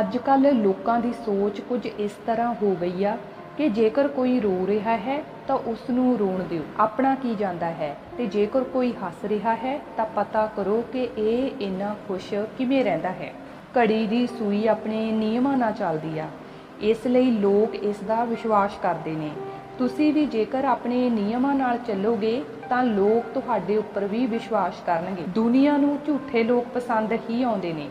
ਅੱਜ ਕੱਲ੍ਹ ਲੋਕਾਂ ਦੀ ਸੋਚ ਕੁਝ ਇਸ ਤਰ੍ਹਾਂ ਹੋ ਗਈ ਆ ਕਿ ਜੇਕਰ ਕੋਈ ਰੋ ਰਿਹਾ ਹੈ ਤਾਂ ਉਸ ਨੂੰ ਰੋਣ ਦਿਓ। ਆਪਣਾ ਕੀ ਜਾਂਦਾ ਹੈ? ਤੇ ਜੇਕਰ ਕੋਈ ਹੱਸ ਰਿਹਾ ਹੈ ਤਾਂ ਪਤਾ ਕਰੋ ਕਿ ਇਹ ਇੰਨਾ ਖੁਸ਼ ਕਿਵੇਂ ਰਹਿੰਦਾ ਹੈ। ਘੜੀ ਦੀ ਸੂਈ ਆਪਣੇ ਨਿਯਮਾਂ ਨਾਲ ਚੱਲਦੀ ਆ। ਇਸ ਲਈ ਲੋਕ ਇਸ ਦਾ ਵਿਸ਼ਵਾਸ ਕਰਦੇ ਨੇ। ਤੁਸੀਂ ਵੀ ਜੇਕਰ ਆਪਣੇ ਨਿਯਮਾਂ ਨਾਲ ਚੱਲੋਗੇ ਤਾਂ ਲੋਕ ਤੁਹਾਡੇ ਉੱਪਰ ਵੀ ਵਿਸ਼ਵਾਸ ਕਰਨਗੇ। ਦੁਨੀਆ ਨੂੰ ਝੂਠੇ ਲੋਕ ਪਸੰਦ ਹੀ ਆਉਂਦੇ ਨੇ।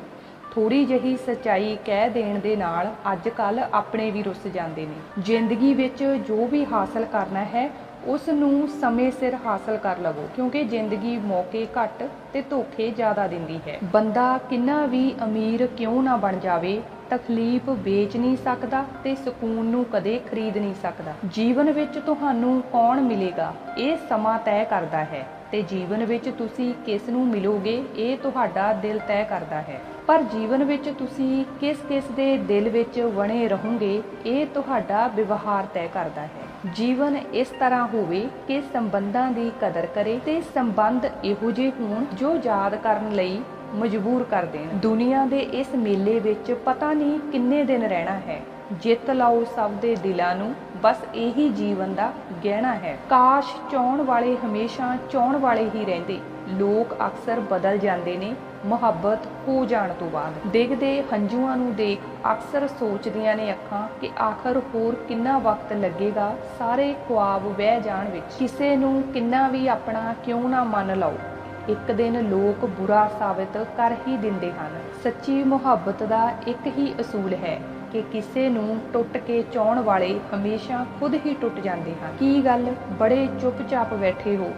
ਥੋੜੀ ਜਹੀ ਸਚਾਈ ਕਹਿ ਦੇਣ ਦੇ ਨਾਲ ਅੱਜ ਕੱਲ ਆਪਣੇ ਵੀ ਰੁੱਸ ਜਾਂਦੇ ਨੇ। ਜ਼ਿੰਦਗੀ ਵਿੱਚ ਜੋ ਵੀ ਹਾਸਲ ਕਰਨਾ ਹੈ, ਉਸ ਨੂੰ ਸਮੇਂ ਸਿਰ ਹਾਸਲ ਕਰ ਲਵੋ, ਕਿਉਂਕਿ ਜ਼ਿੰਦਗੀ ਮੌਕੇ ਘੱਟ ਤੇ ਧੋਖੇ ਜ਼ਿਆਦਾ ਦਿੰਦੀ ਹੈ। ਬੰਦਾ ਕਿੰਨਾ ਵੀ ਅਮੀਰ ਕਿਉਂ ਨਾ ਬਣ ਜਾਵੇ, ਤਕਲੀਫ ਵੇਚ ਨਹੀਂ ਸਕਦਾ ਤੇ ਸਕੂਨ ਨੂੰ ਕਦੇ ਖਰੀਦ ਨਹੀਂ ਸਕਦਾ। ਜੀਵਨ ਵਿੱਚ ਤੁਹਾਨੂੰ ਕੌਣ ਮਿਲੇਗਾ? ਇਹ ਸਮਾਂ ਤੈਅ ਕਰਦਾ ਹੈ। ਤੇ ਜੀਵਨ ਵਿੱਚ ਤੁਸੀਂ ਕਿਸ ਨੂੰ ਮਿਲੋਗੇ, ਇਹ ਤੁਹਾਡਾ ਦਿਲ ਤੈਅ ਕਰਦਾ ਹੈ। ਪਰ ਜੀਵਨ ਵਿੱਚ ਤੁਸੀਂ ਕਿਸ ਕਿਸ ਦੇ ਦਿਲ ਵਿੱਚ ਵਣੇ ਰਹੋਗੇ, ਇਹ ਤੁਹਾਡਾ ਵਿਵਹਾਰ ਤੈਅ ਕਰਦਾ ਹੈ। ਜੀਵਨ ਇਸ ਤਰ੍ਹਾਂ ਹੋਵੇ ਕਿ ਸੰਬੰਧਾਂ ਦੀ ਕਦਰ ਕਰੇ ਤੇ ਸੰਬੰਧ ਇਹੋ ਜਿਹੇ ਹੋਣ ਜੋ ਯਾਦ ਕਰਨ ਲਈ ਮਜਬੂਰ ਕਰ ਦੇਣ। ਦੁਨੀਆ ਦੇ ਇਸ ਮੇਲੇ ਵਿੱਚ ਪਤਾ ਨਹੀਂ ਕਿੰਨੇ ਦਿਨ ਰਹਿਣਾ ਹੈ। ਜਿੱਤ ਲਾਓ ਸਭ ਦੇ ਦਿਲਾਂ ਨੂੰ। ਬਸ ਇਹੀ ਜੀਵਨ ਦਾ ਗਹਿਣਾ ਹੈ। ਕਾਸ਼ ਚਾਹਣ ਵਾਲੇ ਹਮੇਸ਼ਾ ਚਾਹਣ ਵਾਲੇ ਹੀ ਰਹਿੰਦੇ। ਲੋਕ ਅਕਸਰ ਬਦਲ ਜਾਂਦੇ ਨੇ, ਮੁਹੱਬਤ ਹੋ ਜਾਣ ਤੋਂ ਬਾਅਦ। ਦੇਖਦੇ ਹੰਝੂਆਂ ਨੂੰ ਦੇਖ ਅਕਸਰ ਸੋਚਦੀਆਂ ਨੇ ਅੱਖਾਂ ਕਿ ਆਖਰ ਹੋਰ ਕਿੰਨਾ ਵਕਤ ਲੱਗੇਗਾ, ਸਾਰੇ ਖੁਆਬ ਵਹਿ ਜਾਣ ਵਿੱਚ। ਕਿਸੇ ਨੂੰ ਕਿੰਨਾ ਵੀ ਆਪਣਾ ਕਿਉਂ ਨਾ ਮੰਨ ਲਓ। ਇੱਕ ਦਿਨ ਲੋਕ ਬੁਰਾ ਸਾਬਤ ਕਰ ਹੀ ਦਿੰਦੇ ਹਨ। ਸੱਚੀ ਮੁਹੱਬਤ ਦਾ ਇੱਕ ਹੀ ਅਸੂਲ ਹੈ ਕਿ ਕਿਸੇ ਨੂੰ ਟੁੱਟ ਕੇ ਚਾਹਣ ਵਾਲੇ ਹਮੇਸ਼ਾ ਖੁਦ ਹੀ ਟੁੱਟ ਜਾਂਦੇ ਹਨ। ਕੀ ਗੱਲ? ਬੜੇ ਚੁੱਪਚਾਪ ਬੈਠੇ ਹੋ।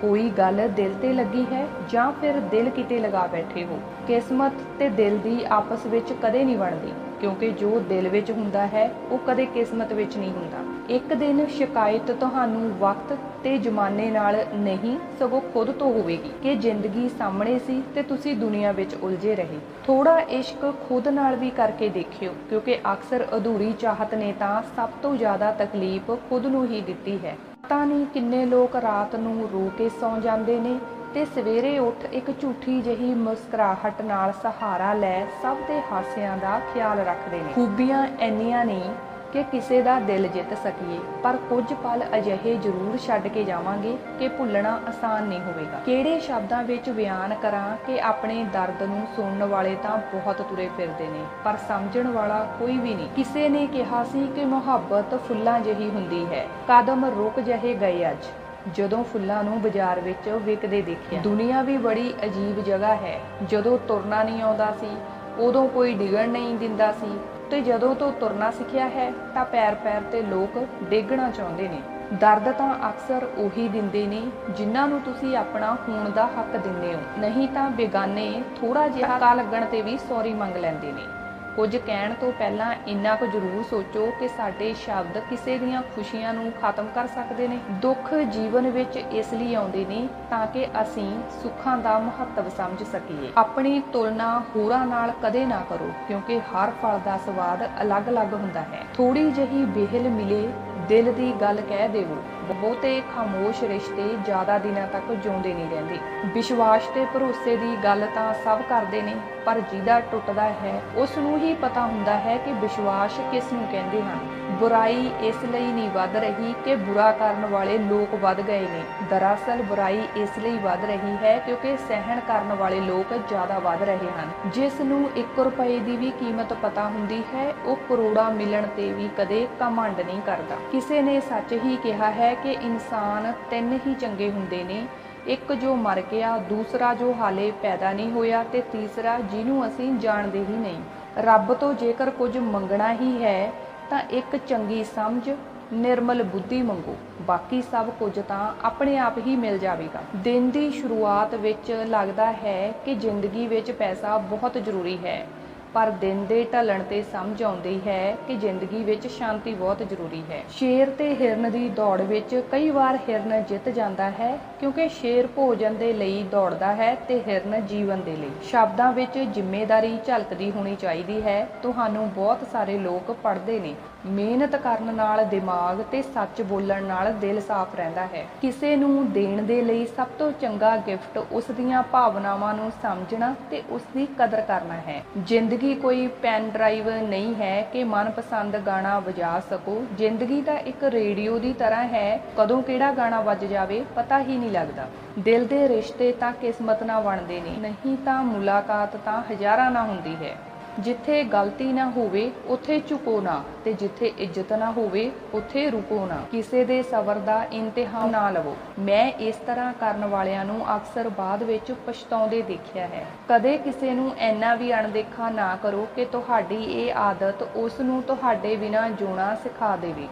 ਕੋਈ ਗੱਲ ਦਿਲ ਤੇ ਲੱਗੀ ਹੈ ਜਾਂ ਫਿਰ ਦਿਲ ਕਿਤੇ ਲਗਾ ਬੈਠੇ ਹੋ? ਕਿਸਮਤ ਤੇ ਦਿਲ ਦੀ ਆਪਸ ਵਿੱਚ ਕਦੇ ਨਹੀਂ ਬਣਦੀ, ਕਿਉਂਕਿ ਜੋ ਦਿਲ ਵਿੱਚ ਹੁੰਦਾ ਹੈ, ਉਹ ਕਦੇ ਕਿਸਮਤ ਵਿੱਚ ਨਹੀਂ ਹੁੰਦਾ। ਇੱਕ ਦਿਨ ਸ਼ਿਕਾਇਤ ਤੁਹਾਨੂੰ ਵਕਤ ਤੇ ਜ਼ਮਾਨੇ ਨਾਲ ਨਹੀਂ, ਸਗੋਂ ਖੁਦ ਤੋਂ ਹੋਵੇਗੀ ਕਿ ਜ਼ਿੰਦਗੀ ਸਾਹਮਣੇ ਸੀ ਤੇ ਤੁਸੀਂ ਦੁਨੀਆ ਵਿੱਚ ਉਲਝੇ ਰਹੇ। ਥੋੜਾ ਇਸ਼ਕ ਖੁਦ ਨਾਲ ਵੀ ਕਰਕੇ ਦੇਖਿਓ, ਕਿਉਂਕਿ ਅਕਸਰ ਅਧੂਰੀ ਚਾਹਤ ਨੇ ਤਾਂ ਸਭ ਤੋਂ ਜ਼ਿਆਦਾ ਤਕਲੀਫ ਖੁਦ ਨੂੰ ਹੀ ਦਿੱਤੀ ਹੈ। ਪਤਾ ਨਹੀਂ ਕਿੰਨੇ ਲੋਕ ਰਾਤ ਨੂੰ ਰੋ ਕੇ ਸੌਂ ਜਾਂਦੇ ਨੇ ਤੇ ਸਵੇਰੇ ਉੱਠ ਇੱਕ ਝੂਠੀ ਜਹੀ ਮੁਸਕਰਾਹਟ ਨਾਲ ਸਹਾਰਾ ਲੈ ਸਭ ਦੇ ਹਾਸਿਆਂ ਦਾ ਖਿਆਲ ਰੱਖਦੇ ਨੇ। ਖੂਬੀਆਂ ਇੰਨੀਆਂ ਨਹੀਂ ਕਿ ਕਿਸੇ ਦਾ ਦਿਲ ਜਿੱਤ ਸਕੀਏ, ਪਰ ਕੁਝ ਪਲ ਅਜਿਹੇ ਜ਼ਰੂਰ ਛੱਡ ਕੇ ਜਾਵਾਂਗੇ ਕਿ ਭੁੱਲਣਾ ਆਸਾਨ ਨਹੀਂ ਹੋਵੇਗਾ। ਕਿਹੜੇ ਸ਼ਬਦਾਂ ਵਿੱਚ ਬਿਆਨ ਕਰਾਂ ਕਿ ਆਪਣੇ ਦਰਦ ਨੂੰ ਸੁਣਨ ਵਾਲੇ ਤਾਂ ਬਹੁਤ ਤੁਰੇ ਫਿਰਦੇ ਨੇ, ਪਰ ਸਮਝਣ ਵਾਲਾ ਕੋਈ ਵੀ ਨਹੀਂ। ਕਿਸੇ ਨੇ ਕਿਹਾ ਸੀ ਕਿ ਮੁਹੱਬਤ ਫੁੱਲਾਂ ਜਿਹੀ ਹੁੰਦੀ ਹੈ। ਕਦਮ ਰੁਕ ਜਹੇ ਗਏ ਅੱਜ। ਜਦੋਂ ਫੁੱਲਾਂ ਨੂੰ ਬਾਜ਼ਾਰ ਵਿੱਚ ਵਿਕਦੇ ਦੇਖਿਆ। ਦੁਨੀਆ ਵੀ ਬੜੀ ਅਜੀਬ ਜਗ੍ਹਾ ਹੈ। ਜਦੋਂ ਤੁਰਨਾ ਨਹੀਂ ਆਉਂਦਾ ਸੀ ਉਦੋਂ ਕੋਈ ਡਿਗਣ ਨਹੀਂ ਦਿੰਦਾ ਸੀ ਤੇ ਜਦੋਂ ਤੋਂ ਤੁਰਨਾ ਸਿੱਖਿਆ ਹੈ ਤਾਂ ਪੈਰ-ਪੈਰ ਤੇ ਲੋਕ ਡੇਗਣਾ ਚਾਹੁੰਦੇ ਨੇ। ਦਰਦ ਤਾਂ ਅਕਸਰ ਉਹੀ ਦਿੰਦੇ ਨੇ ਜਿਨ੍ਹਾਂ ਨੂੰ ਤੁਸੀਂ ਆਪਣਾ ਹੋਣ ਦਾ ਹੱਕ ਦਿੰਦੇ ਹੋ। ਨਹੀਂ ਤਾਂ ਬੇਗਾਨੇ ਥੋੜਾ ਜਿਹਾ ਕਾ ਲੱਗਣ ਤੇ ਵੀ ਸੌਰੀ ਮੰਗ ਲੈਂਦੇ ਨੇ। ਕੁਝ ਕਹਿਣ ਤੋਂ ਪਹਿਲਾਂ ਇੰਨਾ ਕੁ ਜ਼ਰੂਰ ਸੋਚੋ ਕਿ ਸਾਡੇ ਸ਼ਬਦ ਕਿਸੇ ਦੀਆਂ ਖੁਸ਼ੀਆਂ ਨੂੰ ਖਤਮ ਕਰ ਸਕਦੇ ਨੇ। ਦੁੱਖ ਜੀਵਨ ਵਿੱਚ ਇਸ ਲਈ ਆਉਂਦੇ ਨੇ ਤਾਂ ਕਿ ਅਸੀਂ ਸੁੱਖਾਂ ਦਾ ਮਹੱਤਵ ਸਮਝ ਸਕੀਏ। ਆਪਣੀ ਤੁਲਨਾ ਹੋਰਾਂ ਨਾਲ ਕਦੇ ਨਾ ਕਰੋ, ਕਿਉਂਕਿ ਹਰ ਫਲ ਦਾ ਸਵਾਦ ਅਲੱਗ-ਅਲੱਗ ਹੁੰਦਾ ਹੈ। ਥੋੜੀ ਜਹੀ ਬਿਹਲ ਮਿਲੇ ਦਿਲ ਦੀ ਗੱਲ ਕਹਿ ਦੇਵੋ, ਬਹੁਤੇ ਖਾਮੋਸ਼ ਰਿਸ਼ਤੇ ਜ਼ਿਆਦਾ ਦਿਨਾਂ ਤੱਕ ਜਿਉਂਦੇ ਨਹੀਂ ਰਹਿੰਦੇ। ਵਿਸ਼ਵਾਸ ਤੇ ਭਰੋਸੇ ਦੀ ਗੱਲ ਤਾਂ ਸਭ ਕਰਦੇ ਨੇ, ਪਰ ਜਿਹਦਾ ਟੁੱਟਦਾ ਹੈ ਉਸ ਨੂੰ ਹੀ ਪਤਾ ਹੁੰਦਾ ਹੈ ਕਿ ਵਿਸ਼ਵਾਸ ਕਿਸ ਨੂੰ ਕਹਿੰਦੇ ਹਨ। ਬੁਰਾਈ ਇਸ ਲਈ ਨਹੀਂ ਵੱਧ ਰਹੀ ਕਿ ਬੁਰਾ ਕਰਨ ਵਾਲੇ ਲੋਕ ਵੱਧ ਗਏ ਨੇ। ਦਰਅਸਲ ਬੁਰਾਈ ਇਸ ਲਈ ਵੱਧ ਰਹੀ ਹੈ ਕਿਉਂਕਿ ਸਹਿਣ ਕਰਨ ਵਾਲੇ ਲੋਕ ਜ਼ਿਆਦਾ ਵੱਧ ਰਹੇ ਹਨ। ਜਿਸ ਨੂੰ 1 ਰੁਪਏ ਦੀ ਵੀ ਕੀਮਤ ਪਤਾ ਹੁੰਦੀ ਹੈ, ਉਹ ਕਰੋੜਾਂ ਮਿਲਣ ਤੇ ਵੀ ਕਦੇ ਘਮੰਡ ਨਹੀਂ ਕਰਦਾ। ਕਿਸੇ ਨੇ ਸੱਚ ਹੀ ਕਿਹਾ ਹੈ ਕਿ ਇਨਸਾਨ ਤਿੰਨ ਹੀ ਚੰਗੇ ਹੁੰਦੇ ਨੇ। ਇੱਕ ਜੋ ਮਰ ਗਿਆ, ਦੂਸਰਾ ਜੋ ਹਾਲੇ ਪੈਦਾ ਨਹੀਂ ਹੋਇਆ ਤੇ ਤੀਸਰਾ ਜਿਹਨੂੰ ਅਸੀਂ ਜਾਣਦੇ ਹੀ ਨਹੀਂ। ਰੱਬ ਤੋਂ ਜੇਕਰ ਕੁਝ ਮੰਗਣਾ ਹੀ ਹੈ ਤਾਂ ਇੱਕ ਚੰਗੀ ਸਮਝ, ਨਿਰਮਲ ਬੁੱਧੀ ਮੰਗੋ ਬਾਕੀ ਸਭ ਕੁਝ ਤਾਂ ਆਪਣੇ ਆਪ ਹੀ ਮਿਲ ਜਾਵੇਗਾ। ਦਿਨ ਦੀ ਸ਼ੁਰੂਆਤ ਵਿੱਚ ਲੱਗਦਾ ਹੈ ਕਿ ਜ਼ਿੰਦਗੀ ਵਿੱਚ ਪੈਸਾ ਬਹੁਤ ਜ਼ਰੂਰੀ ਹੈ। ਪਰ ਦਿਨ ਦੇ ਢਲਣ ਤੇ ਸਮਝ ਆਉਂਦੀ ਹੈ ਕਿ ਜ਼ਿੰਦਗੀ ਵਿੱਚ ਸ਼ਾਂਤੀ ਬਹੁਤ ਜ਼ਰੂਰੀ ਹੈ। ਸ਼ੇਰ ਤੇ ਹਿਰਨ ਦੀ ਦੌੜ ਵਿੱਚ ਕਈ ਵਾਰ ਹਿਰਨ ਜਿੱਤ ਜਾਂਦਾ ਹੈ ਕਿਉਂਕਿ ਸ਼ੇਰ ਭੋਜਨ ਦੇ ਲਈ ਦੌੜਦਾ ਹੈ ਤੇ ਹਿਰਨ ਜੀਵਨ ਦੇ ਲਈ। ਸ਼ਬਦਾਂ ਵਿੱਚ ਜ਼ਿੰਮੇਵਾਰੀ ਝਲਕਦੀ ਹੋਣੀ ਚਾਹੀਦੀ ਹੈ। ਤੁਹਾਨੂੰ ਬਹੁਤ ਸਾਰੇ ਲੋਕ ਪੜ੍ਹਦੇ ਨੇ। ਮਿਹਨਤ ਕਰਨ ਨਾਲ ਦਿਮਾਗ ਤੇ ਸੱਚ ਬੋਲਣ ਨਾਲ ਦਿਲ ਸਾਫ਼ ਰਹਿੰਦਾ ਹੈ। ਕਿਸੇ ਨੂੰ ਦੇਣ ਦੇ ਲਈ ਸਭ ਤੋਂ ਚੰਗਾ ਗਿਫਟ ਉਸ ਦੀਆਂ ਭਾਵਨਾਵਾਂ ਨੂੰ ਸਮਝਣਾ ਤੇ ਉਸ ਦੀ ਕਦਰ ਕਰਨਾ ਹੈ। ਜ਼ਿੰਦਗੀ ਕੋਈ ਪੈਨ ਡਰਾਈਵ ਨਹੀਂ ਹੈ ਕਿ ਮਨਪਸੰਦ ਗਾਣਾ ਵਜਾ ਸਕੋ। ਜ਼ਿੰਦਗੀ ਤਾਂ ਇੱਕ ਰੇਡੀਓ ਦੀ ਤਰ੍ਹਾਂ ਹੈ। ਕਦੋਂ ਕਿਹੜਾ ਗਾਣਾ ਵੱਜ ਜਾਵੇ, ਪਤਾ ਹੀ ਨਹੀਂ ਲੱਗਦਾ। ਦਿਲ ਦੇ ਰਿਸ਼ਤੇ ਤਾਂ ਕਿਸਮਤ ਨਾਲ ਬਣਦੇ ਨੇ। ਨਹੀਂ ਤਾਂ ਮੁਲਾਕਾਤ ਤਾਂ ਹਜ਼ਾਰਾਂ ਨਾਲ ਹੁੰਦੀ ਹੈ। ਜਿੱਥੇ ਗਲਤੀ ਨਾ ਹੋਵੇ, ਉੱਥੇ ਝੁਕੋ ਨਾ ਤੇ ਜਿੱਥੇ ਇੱਜ਼ਤ ਨਾ ਹੋਵੇ, ਉੱਥੇ ਰੁਕੋ ਨਾ। ਕਿਸੇ ਦੇ ਸਬਰ ਦਾ ਇਮਤਿਹਾਨ ਨਾ ਲਵੋ। ਮੈਂ ਇਸ ਤਰ੍ਹਾਂ ਕਰਨ ਵਾਲਿਆਂ ਨੂੰ ਅਕਸਰ ਬਾਅਦ ਵਿੱਚ ਪਛਤਾਉਂਦੇ ਦੇਖਿਆ ਹੈ। ਕਦੇ ਕਿਸੇ ਨੂੰ ਇੰਨਾ ਵੀ ਅਣਦੇਖਾ ਨਾ ਕਰੋ ਕਿ ਤੁਹਾਡੀ ਇਹ ਆਦਤ ਉਸ ਨੂੰ ਤੁਹਾਡੇ ਬਿਨਾਂ ਜਿਉਣਾ ਸਿਖਾ ਦੇਵੇ।